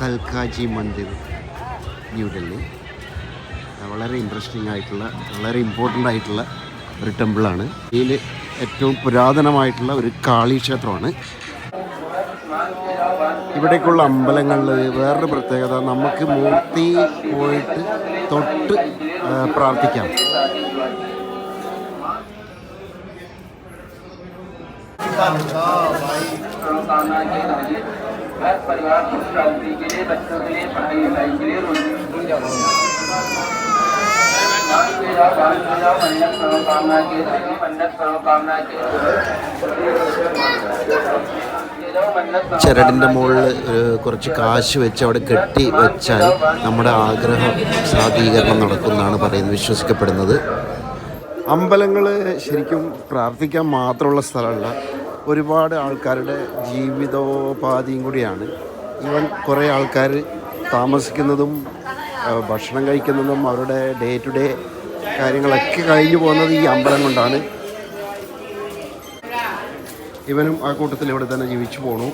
കൽക്കാജി മന്ദിർ ന്യൂഡൽഹി വളരെ ഇൻട്രസ്റ്റിംഗ് ആയിട്ടുള്ള വളരെ ഇമ്പോർട്ടന്റ് ആയിട്ടുള്ള ഒരു ടെമ്പിളാണ് ഇതിൽ ഏറ്റവും പുരാതനമായിട്ടുള്ള ഒരു കാളി ക്ഷേത്രമാണ്. ഇവിടേക്കുള്ള അമ്പലങ്ങളിൽ വേറൊരു പ്രത്യേകത നമുക്ക് മൂർത്തി പോയിട്ട് തൊട്ട് പ്രാർത്ഥിക്കാം. घर परिवार की शांति के लिए बच्चों के लिए पढ़ाई लिखाई के लिए रोजी रोटी दान के जाओ दान के जाओ मन्नत मनोकामना के लिए मन्नत मनोकामना के ये जाओ मन्नत ചരടിൻ്റെ മുകളിൽ കുറച്ച് കാശ് വെച്ച് അവിടെ കെട്ടി വെച്ചാൽ നമ്മുടെ ആഗ്രഹം സാധീകരണം നടക്കുമെന്നാണ് പറയുന്നത് വിശ്വസിക്കപ്പെടുന്നത് അമ്പലങ്ങൾ ശരിക്കും പ്രാർത്ഥിക്കാൻ മാത്രമുള്ള സ്ഥലമല്ല ഒരുപാട് ആൾക്കാരുടെ ജീവിതോപാധിയും കൂടിയാണ്. ഇവൻ കുറേ ആൾക്കാർ താമസിക്കുന്നതും ഭക്ഷണം കഴിക്കുന്നതും അവരുടെ ഡേ ടു ഡേ കാര്യങ്ങളൊക്കെ കഴിഞ്ഞു പോകുന്നത് ഈ അമ്പലം കൊണ്ടാണ്. ഇവനും ആ കൂട്ടത്തിൽ ഇവിടെ തന്നെ ജീവിച്ചു പോണു.